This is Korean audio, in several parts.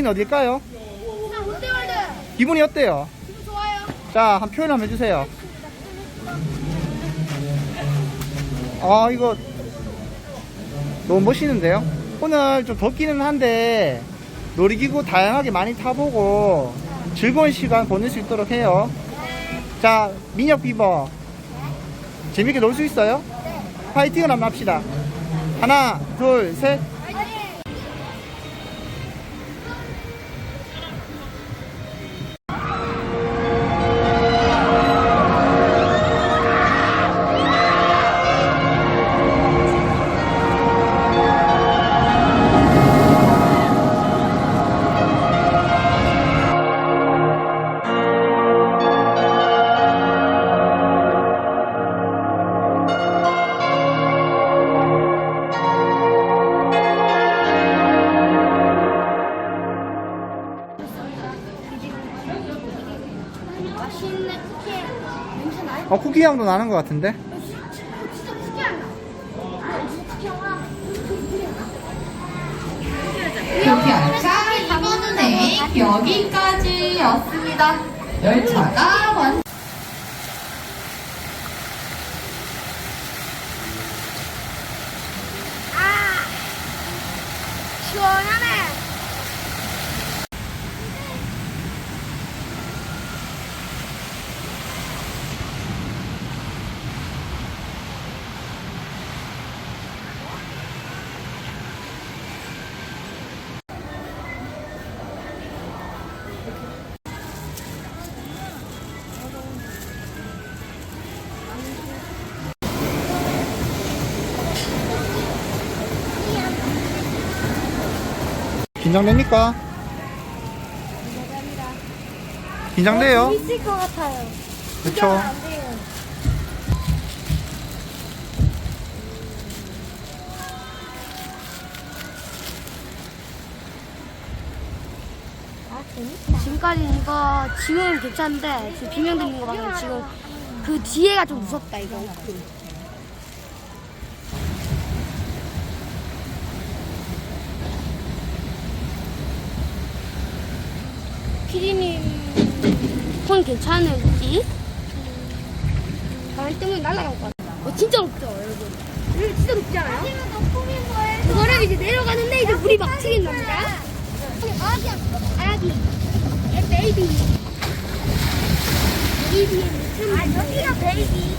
여기는 어딜까요? 롯데월드 기분이 어때요? 기분 좋아요. 자, 한 표현 한번 해주세요. 아, 이거 너무 멋있는데요? 오늘 좀 덥기는 한데 놀이기구 다양하게 많이 타보고 즐거운 시간 보낼 수 있도록 해요. 자, 민혁 비버. 재밌게 놀 수 있어요? 파이팅을 한번 합시다. 하나, 둘, 셋. 냄새 나요? 어, 쿠키 향도 나는 것 같은데? 진짜 나. 아, 진짜 나. 자, 이번은 여기까지였습니다. 열차가 완. 아 시원하네. 긴장됩니까? 긴장돼요? 있을 것 같아요. 그쵸? 안 돼요. 아, 지금까지 이거 지금 괜찮은데 지금 비명 들리는 거 봐서 지금 그 뒤에가 좀 무섭다 이거. 피디님 폰 괜찮을지? 바람 때문에 날아갈 것 같아. 어, 진짜 높죠, 여러분. 여기 진짜 높지 않아요? 그거를 이제 내려가는데 이제 물이 막 튀긴 겁니다. 아기, 아기, 베이비. 베이비 아, 여기가 베이비.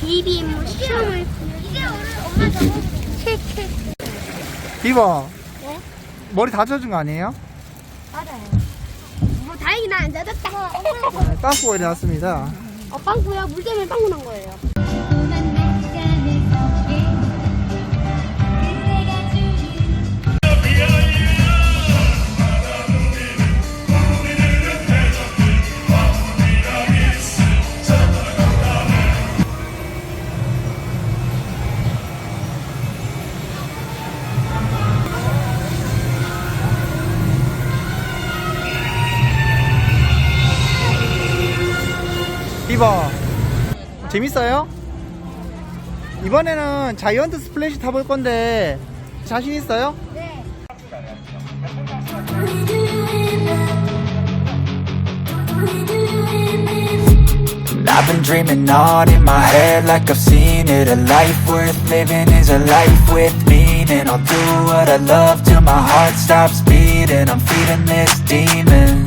베이비 뭐 시험을. 이제 오늘 엄마 저거. 체크. 비버. 네? 머리 다쳐준 거 아니에요? 맞아요. 뭐 다행히 나 안 젖었다. 네, 땅콩이 나왔습니다. 어, 빵꾸야. 물 때문에 빵꾸 난 거예요. 비버. 재밌어요? 이번에는 자이언트 스플래시 타볼 건데 자신 있어요? 네. I've been dreaming on in my head like I've seen it A life worth living is a life with meaning I'll do what I love till my heart stops beating I'm feeding this demon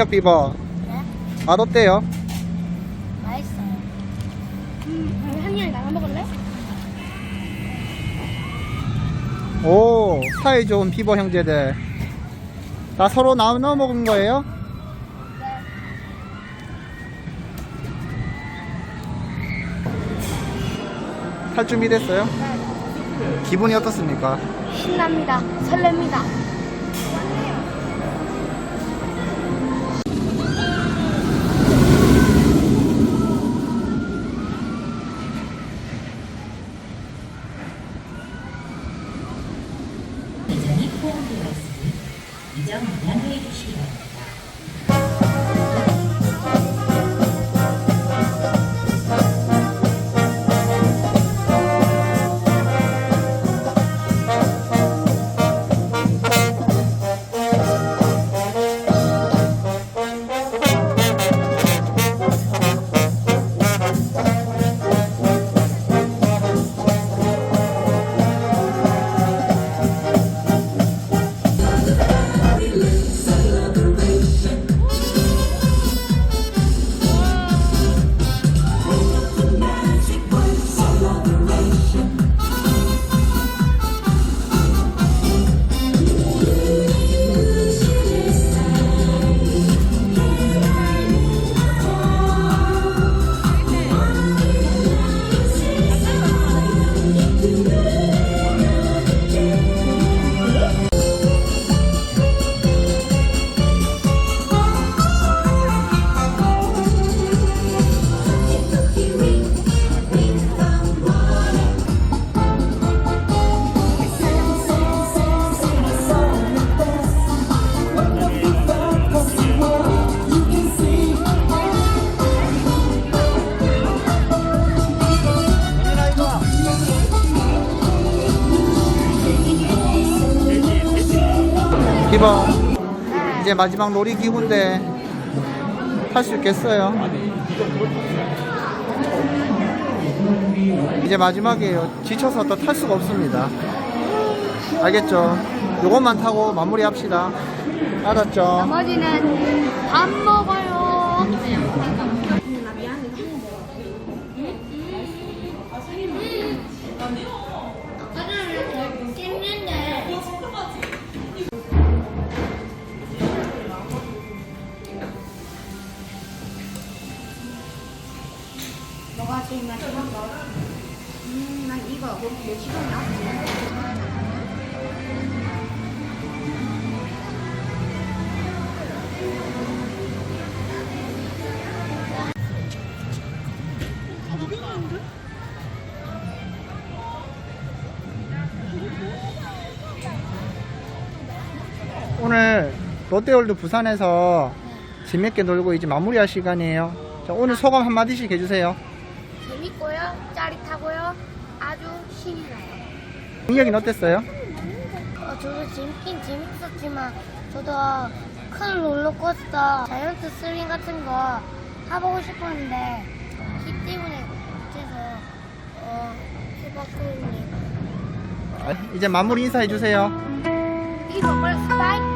잉여 비버 네? 맛 어때요? 맛있어요 음, 한이랑 나눠 먹을래? 오 사이 좋은 비버 형제들 나 서로 나눠 먹은 거예요? 네. 탈 준비됐어요? 네 기분이 어떻습니까? 신납니다 설렙니다 이점 양해해 주시기 바랍니다. 기본 이제 마지막 놀이기구인데 탈 수 있겠어요? 이제 마지막이에요. 지쳐서 또탈 수가 없습니다. 알겠죠? 요것만 타고 마무리합시다. 알았죠? 나머지는 밥 먹어요. 오늘 롯데월드 부산에서 재밌게 놀고 이제 마무리할 시간이에요. 자, 오늘 소감 한마디씩 해주세요. 재밌고요. 짜릿하고요. 아주 신이 나요. 능력이 어땠어요? 어, 저도 재밌긴 재밌었지만 저도 큰 롤러코스터 자이언트 스윙 같은 거 타보고 싶었는데 기 때문에 못해서 어, 해봤거든요. 아, 이제 마무리 인사해주세요. 이거 벌써 스파이